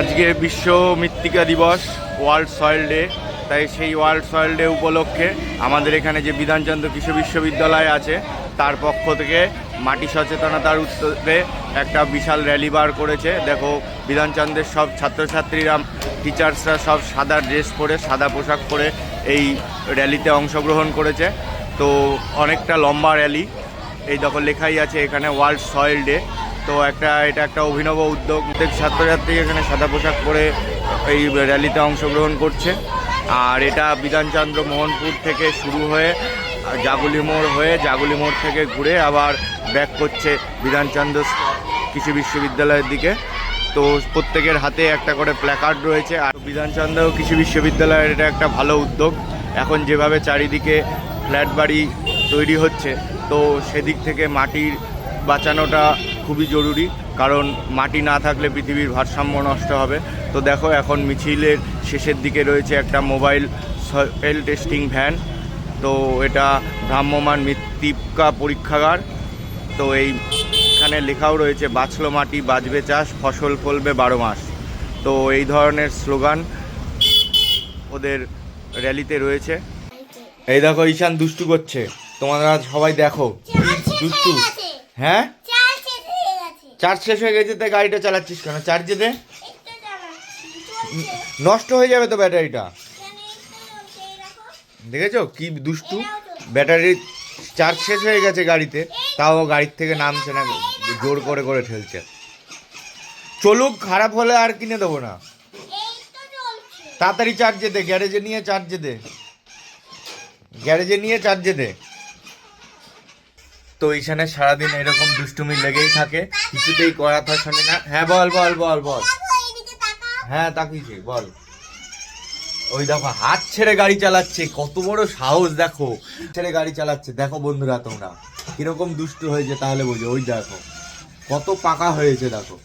আজকে বিশ্ব মৃত্তিকা দিবস ওয়ার্ল্ড সয়েল ডে তাই সেই ওয়ার্ল্ড সয়েল ডে উপলক্ষে আমাদের এখানে যে বিধানচন্দ্র কৃষি বিশ্ববিদ্যালয় আছে, তার পক্ষ থেকে মাটি সচেতনতার উৎসবে একটা বিশাল র্যালি বার করেছে। দেখো, বিধানচন্দ্রের সব ছাত্রছাত্রীরা টিচার্সরা সব সাদা ড্রেস পরে, সাদা পোশাক পরে এই র্যালিতে অংশগ্রহণ করেছে। তো অনেকটা লম্বা র্যালি এই দেখো, লেখাই আছে এখানে ওয়ার্ল্ড সয়েল ডে তো একটা, এটা একটা অভিনব উদ্যোগ। প্রত্যেক ছাত্রছাত্রী এখানে সাদা পোশাক পরে এই র্যালিতে অংশগ্রহণ করছে। আর এটা বিধানচন্দ্র মোহনপুর থেকে শুরু হয়ে জাগুলি মোড় হয়ে জাগুলি মোড় থেকে ঘুরে আবার ব্যাক করছে বিধানচন্দ্র কৃষি বিশ্ববিদ্যালয়ের দিকে। তো প্রত্যেকের হাতে একটা করে প্ল্যাকার্ড রয়েছে। আর বিধানচন্দ্র কৃষি বিশ্ববিদ্যালয়ের এটা একটা ভালো উদ্যোগ। এখন যেভাবে চারিদিকে ফ্ল্যাট বাড়ি তৈরি হচ্ছে, তো সেদিক থেকে মাটির বাঁচানোটা খুবই জরুরি কারণ মাটি না থাকলে পৃথিবীর ভারসাম্য নষ্ট হবে। তো দেখো এখন মিছিলের শেষের দিকে রয়েছে একটা মোবাইল সয়েল টেস্টিং ভ্যান। তো এটা ভ্রাম্যমান মৃত্তিকা পরীক্ষাগার। তো এই এখানে লেখাও রয়েছে বাছলো মাটি বাজবে চাষ ফসল ফলবে বারো মাস। তো এই ধরনের স্লোগান ওদের র্যালিতে রয়েছে। এই দেখো ঈশান দুষ্টু করছে। তোমরা সবাই দেখো। দুষ্টু। হ্যাঁ? চার্জ শেষ হয়ে গেছে তাই গাড়িটা চালাচ্ছিস কেন? চার্জে দে। নষ্ট হয়ে যাবে তো ব্যাটারিটা। দেখেছ? কি দুষ্টু। ব্যাটারি চার্জ শেষ হয়ে গেছে গাড়িতে তাও গাড়ির থেকে নামছে না জোর করে করে ঠেলছে। চলুক খারাপ হলে আর কিনে দেবো না। তাড়াতাড়ি চার্জে দে গ্যারেজে নিয়ে চার্জে দে। গ্যারেজে নিয়ে চার্জে দে। তো এইখানে সারাদিন এরকম দুষ্টুমি লেগেই থাকে, কিছুতেই করা শোনে না। হ্যাঁ বল বল বল বল। হ্যাঁ তাকিয়েছি, বল। ওই দেখো, হাত ছেড়ে গাড়ি চালাচ্ছে, কত বড় সাহস, দেখো। ছেড়ে গাড়ি চালাচ্ছে, দেখো বন্ধুরা তোমরা, কীরকম দুষ্টু হয়েছে তাহলে বুঝো, ওই দেখো। কত পাকা হয়েছে, দেখো।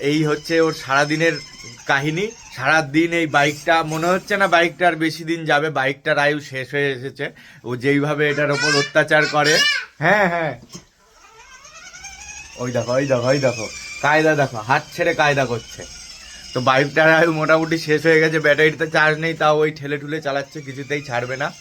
এই হচ্ছে ওর সারাদিনের কাহিনী। সারাদিন এই বাইকটা, মনে হচ্ছে না বাইকটা আর বেশি দিন যাবে, বাইকটার আয়ু শেষ হয়ে এসেছে। ও যেইভাবে এটার ওপর অত্যাচার করে। হ্যাঁ হ্যাঁ। ওই দেখো ওই দেখো ওই দেখো। কায়দা দেখো, হাত ছেড়ে কায়দা করছে। তো বাইকটার আয়ু মোটামুটি শেষ হয়ে গেছে ব্যাটারিতে চার্জ নেই, তাও ওই ঠেলে ঠুলে চালাচ্ছে, কিছুতেই ছাড়বে না।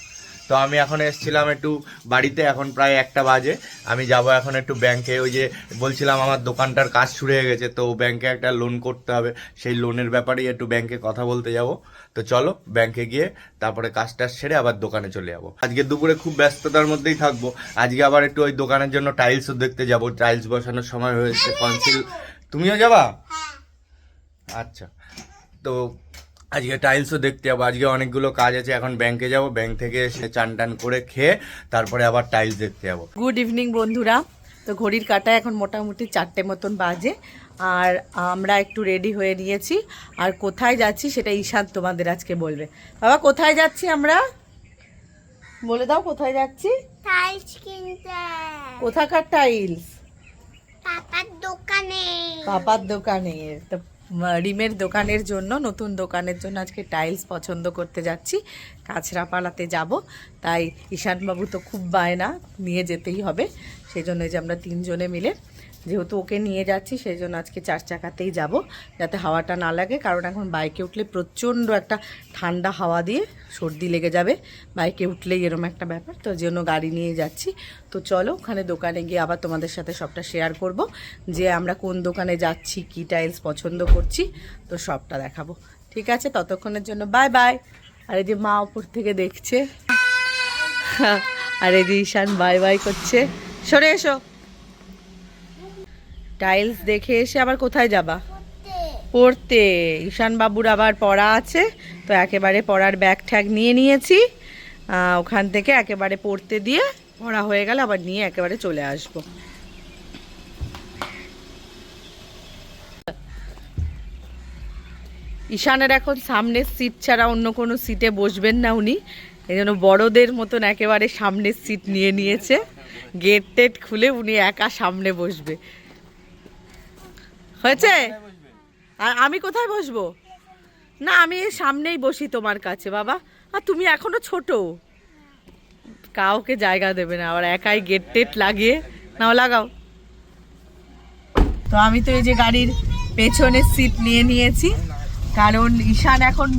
তো আমি এখন এসেছিলাম একটু বাড়িতে এখন প্রায় একটা বাজে। আমি যাব এখন একটু ব্যাংকে ওই যে বলছিলাম আমার দোকানটার কাজ শুরু হয়ে গেছে তো ব্যাংকে একটা লোন করতে হবে। সেই লোনের ব্যাপারেই একটু ব্যাংকে কথা বলতে যাব। তো চলো ব্যাংকে গিয়ে তারপরে কাজটা সেরে আবার দোকানে চলে যাব। আজকে দুপুরে খুব ব্যস্ততার মধ্যেই থাকব। আজকে আবার একটু ওই দোকানের জন্য টাইলসও দেখতে যাব। টাইলস বসানোর সময় হয়েছে কনসিল তুমিও যাবা? আচ্ছা। তো আজকে টাইলসও দেখতে যাব। আজকে অনেকগুলো কাজ আছে এখন ব্যাংকে যাব। ব্যাংক থেকে এসে চান টান করে খেয়ে তারপরে আবার টাইলস দেখতে যাব। গুড ইভিনিং বন্ধুরা। তো ঘড়ির কাটায় এখন মোটামুটি চারটে মতন বাজে। আর আমরা একটু রেডি হয়ে নিয়েছি। আর কোথায় যাচ্ছি সেটা ঈশান তোমাদের আজকে বলবে। বাবা কোথায় যাচ্ছি আমরা? বলে দাও কোথায় যাচ্ছি? টাইলস কিনতে। কোথাকার টাইলস পাপার দোকানে। পাপার দোকানে। তো রিমের দোকানের জন্য, নতুন দোকানের জন্য আজকে টাইলস পছন্দ করতে যাচ্ছি। কাছড়াপাড়াতে যাব। তাই ঈশানবাবু তো খুব বায়না, নিয়ে যেতেই হবে। সেই জন্য যে আমরা তিনজনে মিলে যেহেতু ওকে নিয়ে যাচ্ছি সেই জন্য আজকে চার চাকাতেই যাব, যাতে হাওয়াটা না লাগে। কারণ এখন বাইকে উঠলে প্রচণ্ড একটা ঠান্ডা হাওয়া দিয়ে সর্দি লেগে যাবে। বাইকে উঠলেই এরম একটা ব্যাপার, তো জন্য গাড়ি নিয়ে যাচ্ছি। তো চলো, ওখানে দোকানে গিয়ে আবার তোমাদের সাথে সবটা শেয়ার করব, যে আমরা কোন দোকানে যাচ্ছি, কী টাইলস পছন্দ করছি, তো সবটা দেখাবো। ঠিক আছে? ততক্ষণের জন্য বাই বাই। আর এই যে মা ওপর থেকে দেখছে। আর এই যে ঈশান বাই বাই করছে। সরে এসো। টাইলস দেখে এসে আবার কোথায় যাবা? পড়তে। ঈশান বাবুর আবার পড়া আছে তো একেবারে পড়ার ব্যাগ ঠ্যাগ নিয়ে নিয়েছি। ওখান থেকে একেবারে পড়তে দিয়ে পড়া হয়ে গেলে আবার নিয়ে একেবারে চলে আসব। ঈশানের এখন সামনের সিট ছাড়া অন্য কোনো সিটে বসবেন না উনি। এই জন্য বড়দের মতন একেবারে সামনের সিট নিয়ে নিয়েছে। গেট টেট খুলে উনি একা সামনে বসবে। হয়েছে? আর আমি কোথায় বসবো? না আমি সামনেই বসি তোমার কাছে বাবা। আর তুমি এখনও ছোট। কাউকে জায়গা দেবে না আবার একাই গেট টেট লাগিয়ে। নাও লাগাও। তো আমি তো এই যে গাড়ির পেছনের সিট নিয়ে নিয়েছি। কারণ ঈশান এখন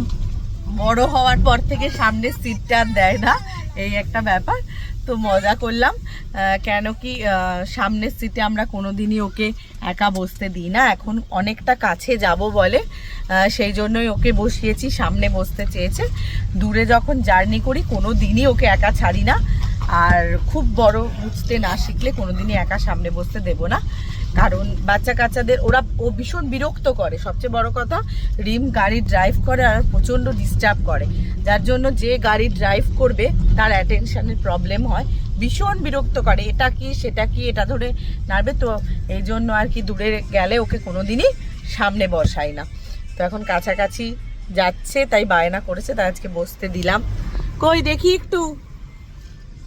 বড় হওয়ার পর থেকে সামনের সিটটা দেয় না। এই একটা ব্যাপার। তো মজা করলাম। কেন কি সামনের সিটে আমরা কোনো দিনই ওকে একা বসতে দিই না। এখন অনেকটা কাছে যাব বলে সেই জন্যই ওকে বসিয়েছি, সামনে বসতে চেয়েছে। দূরে যখন জার্নি করি কোনো দিনই ওকে একা ছাড়ি না। আর খুব বড় বুঝতে না শিখলে কোনো দিনই একা সামনে বসতে দেব না। কারণ বাচ্চা কাচ্চাদের ওরা ও ভীষণ বিরক্ত করে। সবচেয়ে বড় কথা রিম গাড়ি ড্রাইভ করে আর প্রচণ্ড ডিস্টার্ব করে। যার জন্য যে গাড়ি ড্রাইভ করবে তার অ্যাটেনশানের প্রবলেম হয়। ভীষণ বিরক্ত করে এটা কি সেটা কি এটা ধরে নাড়বে তো এই জন্য আর কি দূরে গেলে ওকে কোনো দিনই সামনে বসাই না। তো এখন কাছাকাছি যাচ্ছে তাই বায়না করেছে তাই আজকে বসতে দিলাম। কই দেখি একটু।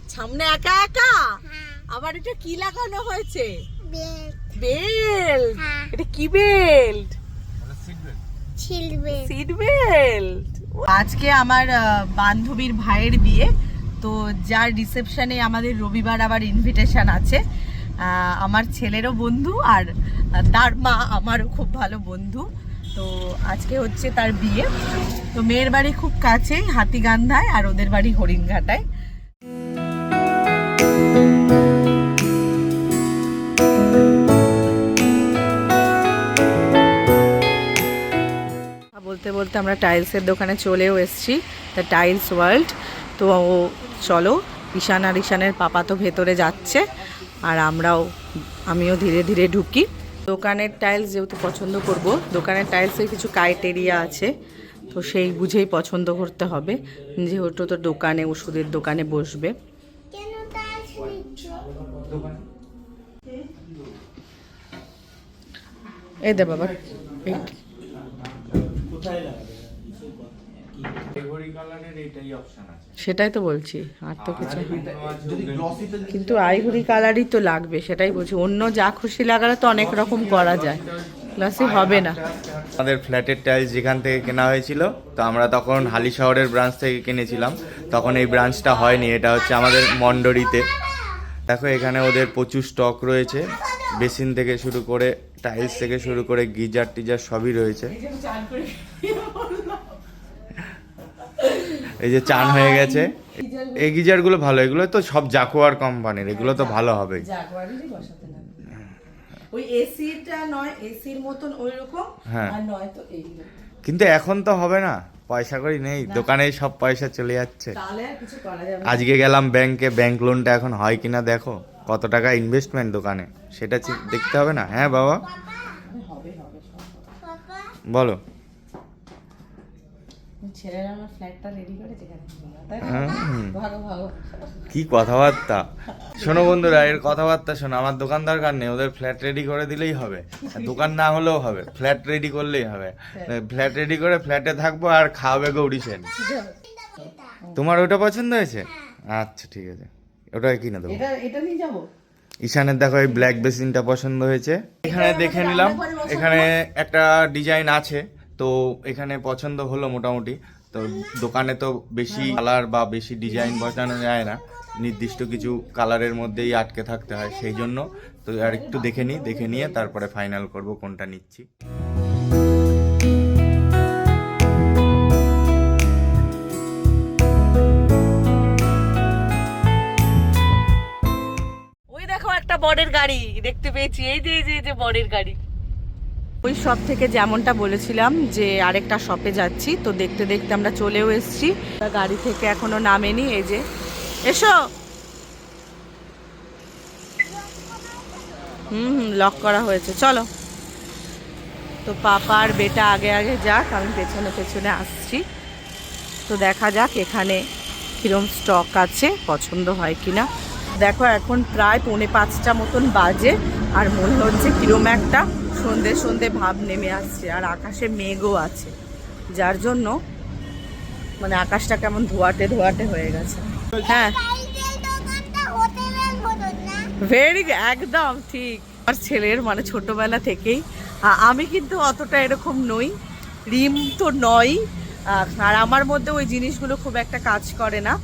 সামনে একা একা? আবার এটা কি লাগানো হয়েছে? বেল্ট? হ্যাঁ। এটা কি বেল্ট? সিট বেল্ট আজকে আমার বান্ধবীর ভাইয়ের বিয়ে তো যার রিসেপশনে আমাদের রবিবার আবার ইনভিটেশন আছে। আমার ছেলেরও বন্ধু আর তার মা আমারও খুব ভালো বন্ধু। তো আজকে হচ্ছে তার বিয়ে। তো মেয়ের বাড়ি খুব কাছেই হাতিগান্ধায় আর ওদের বাড়ি হরিণঘাটায়। বলতে বলতে আমরা টাইলসের দোকানে চলেও এসেছি দ্য টাইলস ওয়ার্ল্ড তো চলো ঈশান আর ঈশানের পাপা তো ভেতরে যাচ্ছে আর আমরাও আমিও ধীরে ধীরে ঢুকি। দোকানের টাইলস যেহেতু পছন্দ করব দোকানের টাইলসের কিছু ক্রাইটেরিয়া আছে তো সেই বুঝেই পছন্দ করতে হবে যেহেতু তো দোকানে ওষুধের দোকানে বসবে। এই দে বাবা এই আইভরি কালারের এইটাই অপশন আছে। সেটাই তো বলছি আর তো কিছু কিন্তু আইভরি কালারই তো লাগবে সেটাই বলছি। অন্য যা খুশি লাগালে তো অনেক রকম করা যায়। ক্লাসে হবে না। আমাদের ফ্ল্যাটের টাইলস যেখান থেকে কেনা হয়েছিল তো আমরা তখন হালি শহরের ব্রাঞ্চ থেকে কিনেছিলাম। তখন এই ব্রাঞ্চটা হয়নি এটা হচ্ছে আমাদের মন্ডরিতে দেখো এখানে ওদের প্রচুর স্টক রয়েছে। বেসিন থেকে শুরু করে টাইলস থেকে শুরু করে গিজার টিজার সবই রয়েছে। এই যে চান হয়ে গেছে। এই গিজারগুলো ভালো এগুলো তো সব জাকুয়ার কোম্পানির এগুলো তো ভালো হবে। বসাতে ওই এসিটা নয় এসির মতন ওই রকম হ্যাঁ। আর নয় তো এই কিন্তু এখন তো হবে না পয়সা করি নেই দোকানে সব পয়সা চলে যাচ্ছে। আজকে গেলাম ব্যাংকে ব্যাংক লোনটা এখন হয় কিনা দেখো কত টাকা ইনভেস্টমেন্ট দোকানে সেটা দেখতে হবে না। হ্যাঁ বাবা। বলো। ছেলেরা আমার ফ্ল্যাটটা রেডি করে যেখানে তাই না? হুম। ভাগো ভাগো। কি কথাবার্তা? শোনো বন্ধুরা এর কথাবার্তা শোনো। আমার দোকান দরকার নেই? ওদের ফ্ল্যাট রেডি করে দিলেই হবে। দোকান না হলেও হবে। ফ্ল্যাট রেডি করলেই হবে। ফ্ল্যাট রেডি করে ফ্ল্যাটে থাকব আর খাওয়াবে গৌরী সেন। তোমার ওটা পছন্দ হয়েছে? আচ্ছা ঠিক আছে। ওটা কিনে দেবো। এটা এটা নিয়ে যাব? ঈশানের দেখো এই ব্ল্যাক বেসিনটা পছন্দ হয়েছে। এখানে দেখে নিলাম। এখানে একটা ডিজাইন আছে। তো এখানে পছন্দ হলো মোটামুটি। তো দোকানে তো বেশি কালার বা বেশি ডিজাইন বসানো যায় না। নির্দিষ্ট কিছু কালারের মধ্যেই আটকে থাকতে হয় সেই জন্য। তো আর একটু দেখে নিই, দেখে নিয়ে তারপরে ফাইনাল করব কোনটা নিচ্ছি। ওই দেখো একটা বরের গাড়ি, দেখতে পেয়েছি। এই যে এই যে বরের গাড়ি। ওই শপ থেকে যেমনটা বলেছিলাম যে আরেকটা শপে যাচ্ছি, তো দেখতে দেখতে আমরা চলেও এসেছি। গাড়ি থেকে এখনও নামেনি, এই যে। এসো! হুম হুম লক করা হয়েছে, চলো। তো পাপা আর বেটা আগে আগে যাক, আমি পেছনে পেছনে আসছি। তো দেখা যাক এখানে কিরম স্টক আছে, পছন্দ হয় কিনা। দেখো, এখন প্রায় পৌনে পাঁচটা মতন বাজে, আর মনে হচ্ছে কিরম একটা সন্ধে সন্ধে ভাব নেমে আসছে আর আকাশে মেঘও আছে, যার জন্য মানে আকাশটা কেমন ধোয়াটে ধোয়াটে হয়ে গেছে। হ্যাঁ। ভেরি একদম ঠিক। আমার ছেলের মানে ছোটবেলা থেকেই আমি কিন্তু অতটা এরকম নই, রিম তো নয় আর আমার মধ্যে ওই জিনিসগুলো খুব একটা কাজ করে না।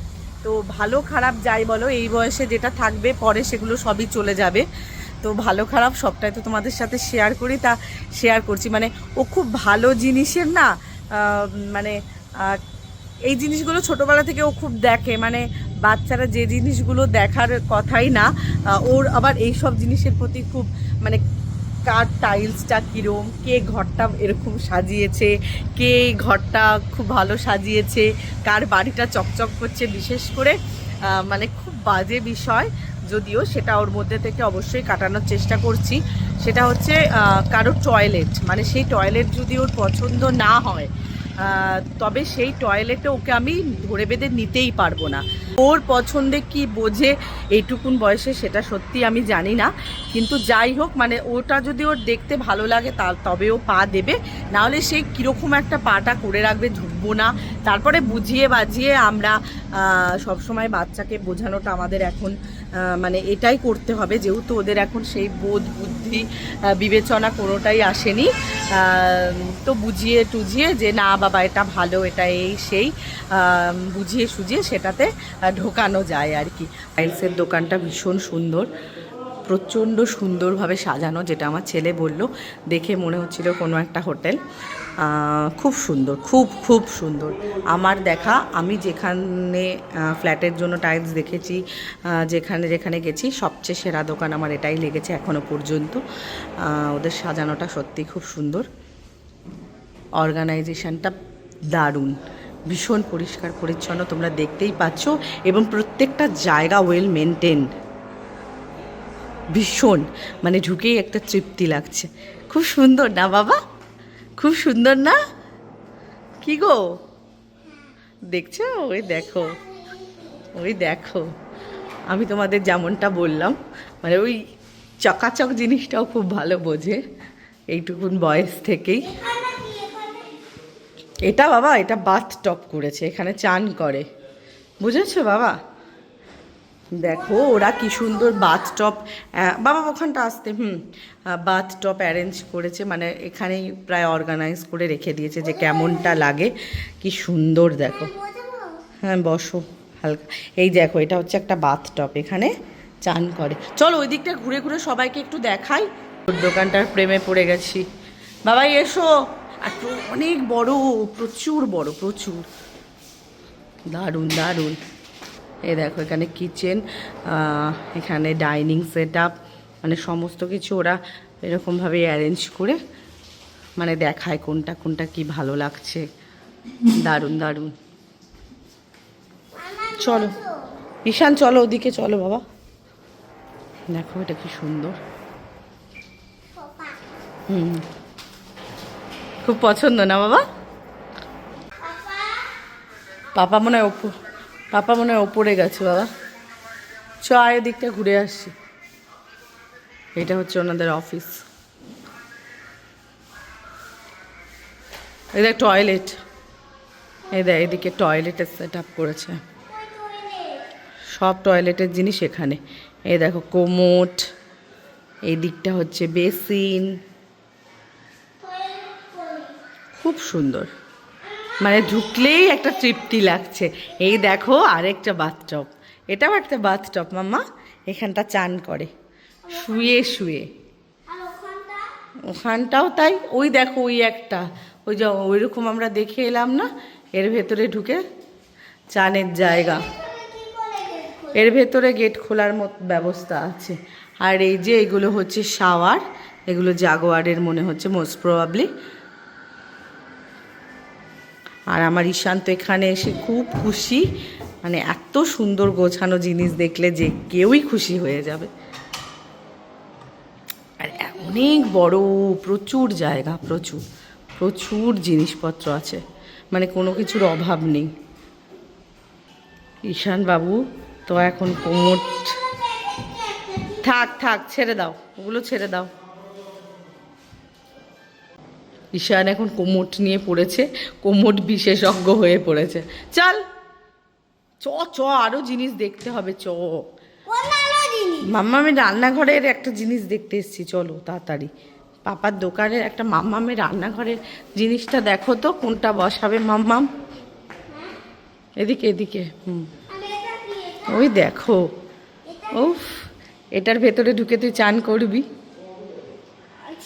তো ভালো খারাপ যাই বলো, এই বয়সে যেটা থাকবে, পরে সেগুলো সবই চলে যাবে। তো ভালো খারাপ সবটাই তো তোমাদের সাথে শেয়ার করি, তা শেয়ার করছি। মানে ও খুব ভালো জিনিসের না মানে এই জিনিসগুলো ছোটোবেলা থেকে ও খুব দেখে। মানে বাচ্চারা যে জিনিসগুলো দেখার কথাই না ওর আবার এই সব জিনিসের প্রতি খুব মানে কার টাইলসটা কীরম, কে ঘরটা এরকম সাজিয়েছে, কে ঘরটা খুব ভালো সাজিয়েছে, কার বাড়িটা চকচক করছে, বিশেষ করে মানে খুব বাজে বিষয়। যদিও সেটা ওর মধ্যে থেকে অবশ্যই কাটানোর চেষ্টা করছি। সেটা হচ্ছে কারোর টয়লেট মানে সেই টয়লেট যদি ওর পছন্দ না হয় তবে সেই টয়লেটে ওকে আমি ধরে বেঁধে নিতেই পারব না। ওর পছন্দে কি বোঝে এইটুকুন বয়সে সেটা সত্যি আমি জানি না। কিন্তু যাই হোক মানে ওটা যদি ওর দেখতে ভালো লাগে তা তবে ও পা দেবে। নাহলে সে কীরকম একটা পাটা করে রাখবে, ঝুঁকবো না। তারপরে বুঝিয়ে বাজিয়ে আমরা সবসময় বাচ্চাকে বোঝানোটা আমাদের এখন মানে এটাই করতে হবে, যেহেতু ওদের এখন সেই বোধ বুদ্ধি বিবেচনা কোনোটাই আসেনি। তো বুঝিয়ে টুঝিয়ে যে না বাবা, এটা ভালো, এটা এই সেই বুঝিয়ে সুঝিয়ে সেটাতে ঢোকানো যায় আর কি। টাইলসের দোকানটা ভীষণ সুন্দর। প্রচণ্ড সুন্দরভাবে সাজানো, যেটা আমার ছেলে বলল। দেখে মনে হচ্ছিল কোনো একটা হোটেল। খুব সুন্দর, খুব খুব সুন্দর। আমার দেখা, আমি যেখানে ফ্ল্যাটের জন্য টাইলস দেখেছি যেখানে যেখানে গেছি, সবচেয়ে সেরা দোকান আমার এটাই লেগেছে এখনও পর্যন্ত। ওদের সাজানোটা সত্যি খুব সুন্দর। অর্গানাইজেশনটা দারুণ। ভীষণ পরিষ্কার, পরিচ্ছন্ন তোমরা দেখতেই পাচ্ছ। এবং প্রত্যেকটা জায়গা ওয়েল মেনটেন ভীষণ মানে ঢুকেই একটা তৃপ্তি লাগছে। খুব সুন্দর না বাবা? খুব সুন্দর না? কি গো? দেখছ? ওই দেখো। ওই দেখো। আমি তোমাদের যেমনটা বললাম মানে ওই চকাচক জিনিসটাও খুব ভালো বোঝে, এইটুকুন বয়স থেকেই। এটা বাবা, এটা বাথ টপ করেছে, এখানে চান করে। বুঝেছ বাবা? দেখো, ওরা কি সুন্দর বাথ টপ বাবা ওখানটা আসতে, হুম বাথ টপ অ্যারেঞ্জ করেছে মানে এখানেই প্রায় অর্গানাইজ করে রেখে দিয়েছে যে কেমনটা লাগে। কি সুন্দর, দেখো। হ্যাঁ বসো, হালকা। এই দেখো, এটা হচ্ছে একটা বাথ টপ এখানে চান করে। চলো, ওই দিকটা ঘুরে ঘুরে সবাইকে একটু দেখাই। দোকানটার প্রেমে পড়ে গেছি। বাবাই এসো। আর অনেক বড়, প্রচুর বড়, প্রচুর। দারুণ দারুণ। এই দেখো এখানে কিচেন এখানে ডাইনিং সেট মানে সমস্ত কিছু ওরা এরকমভাবে অ্যারেঞ্জ করে মানে দেখায় কোনটা কোনটা কি ভালো লাগছে। দারুণ দারুণ। চলো। ঈশান চলো ওদিকে চলো বাবা। দেখো এটা কি সুন্দর। হুম। খুব পছন্দ না বাবা? পাপা? মনে হয় পাপা মনে হয় ওপরে গেছে, বাবা। চ আয় দিকটা ঘুরে আসছি এটা হচ্ছে ওনাদের অফিস। দেখ, টয়লেট। এই দেখ, এদিকে টয়লেটের সেট আপ করেছে। সব টয়লেটের জিনিস এখানে। এই দেখো, কোমোট। এই দিকটা হচ্ছে বেসিন। খুব সুন্দর। মানে ঢুকলেই একটা তৃপ্তি লাগছে। এই দেখো আরেকটা বাথটপ এটাও একটা বাথটপ মাম্মা। এখানটা চান করে। শুয়ে শুয়ে। ওখানটাও তাই। ওই দেখো ওই একটা। ওই যে ওইরকম আমরা দেখে এলাম না? এর ভেতরে ঢুকে চানের জায়গা। এর ভেতরে গেট খোলার মত ব্যবস্থা আছে। আর এই যে এগুলো হচ্ছে শাওয়ার এগুলো জাগোয়ারের মনে হচ্ছে মোস্ট প্রবাবলি আর আমার ঈশান্ত এখানে এসে খুব খুশি। মানে এত সুন্দর গোছানো জিনিস দেখলে যে কেউই খুশি হয়ে যাবে। আর অনেক বড়, প্রচুর জায়গা, প্রচুর প্রচুর জিনিসপত্র আছে। মানে কোনো কিছুর অভাব নেই। ঈশান বাবু তো এখন কোমোট থাক থাক, ছেড়ে দাও। ওগুলো ছেড়ে দাও। ঈশান এখন কোমোট নিয়ে পড়েছে কোমোট বিশেষজ্ঞ হয়ে পড়েছে। চল। চ চ আরও জিনিস দেখতে হবে চ। অন্যান্য জিনিস। মাম্মা আমি রান্নাঘরের একটা জিনিস দেখতে এসেছি চলো তাড়াতাড়ি। পাপার দোকানের একটা মাম্মামের রান্নাঘরের জিনিসটা দেখো তো কোনটা বসাবে মাম্মাম এদিকে এদিকে হুম। ওই দেখো। উফ এটার ভেতরে ঢুকে তুই চান করবি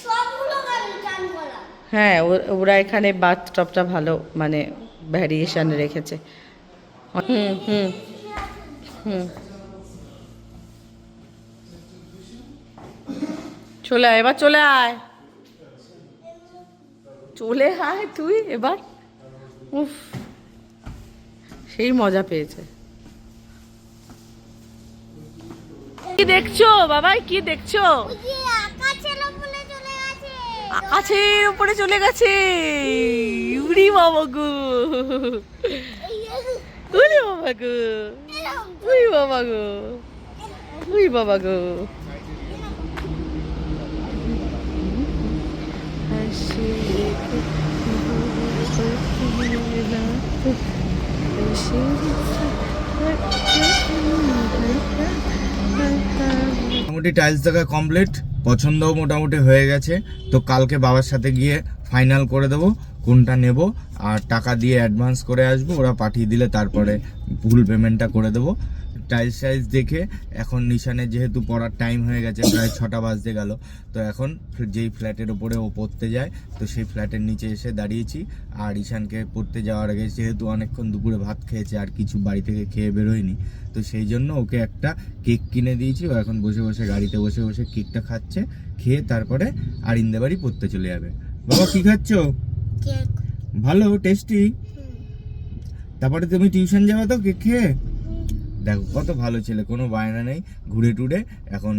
সবগুলো গাড়ি চান করা হ্যাঁ ওরা এখানে বাথটবটা ভালো মানে ভ্যারিয়েশন রেখেছে। চলে আয়, এবার চলে আয়। চলে আয় তুই এবার। উফ, সেই মজা পেয়েছে। কি দেখছ? বাবাই, কি দেখছ? আকাশের উপরে চলে গেছে। উড়ি বাবা গো। উড়ি বাবা গো। উড়ি বাবা গো। উড়ি বাবা গো। মোটামুটি টাইলস দেখা কমপ্লিট পছন্দও মোটামুটি হয়ে গেছে। তো কালকে বাবার সাথে গিয়ে ফাইনাল করে দেবো, কোনটা নেব, আর টাকা দিয়ে অ্যাডভান্স করে আসব, ওরা পাঠিয়ে দিলে তারপরে ফুল পেমেন্টটা করে দেবো। টাইলস টাইলস দেখে এখন নিশানের যেহেতু পড়ার টাইম হয়ে গেছে, প্রায় ছটা বাজতে গেল। তো এখন যেই ফ্ল্যাটের ওপরে ও পড়তে যায়, তো সেই ফ্ল্যাটের নিচে এসে দাঁড়িয়েছি। আর ঈশানকে পড়তে যাওয়ার আগে যেহেতু অনেকক্ষণ দুপুরে ভাত খেয়েছে, আর কিছু বাড়ি থেকে খেয়ে বেরোয়নি তো সেই জন্য ওকে একটা কেক কিনে দিয়েছি। ও এখন বসে বসে গাড়িতে বসে বসে কেকটা খাচ্ছে খেয়ে তারপরে আরিন্দে বাড়ি পড়তে চলে যাবে। বাবা কি খাচ্ছ? ভালো টেস্টি তারপরে তুমি টিউশন যাবে তো কেক খেয়ে? দেখো কত ভালো ছেলে কোনো বায়না নেই ঘুরে টুরে এখন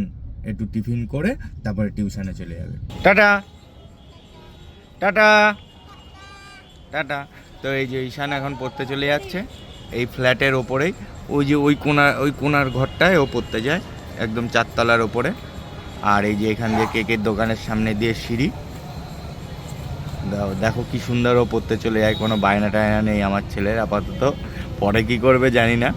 একটু টিফিন করে তারপরে টিউশনে চলে যাবে। টাটা! টাটা! টাটা! তো এই যে ঈশান এখন পড়তে চলে যাচ্ছে। এই ফ্ল্যাটের ওপরেই, ওই যে ওই কোনার ওই কোনার ঘরটায় ও পড়তে যায়, একদম চারতলার ওপরে। আর এই যে এখান দিয়ে কেকের দোকানের সামনে দিয়ে সিঁড়ি। দেখো কি সুন্দর ও পড়তে চলে যায়, কোনো বায়না টায়না নেই আমার ছেলের, আপাতত। পরে কি করবে জানি না।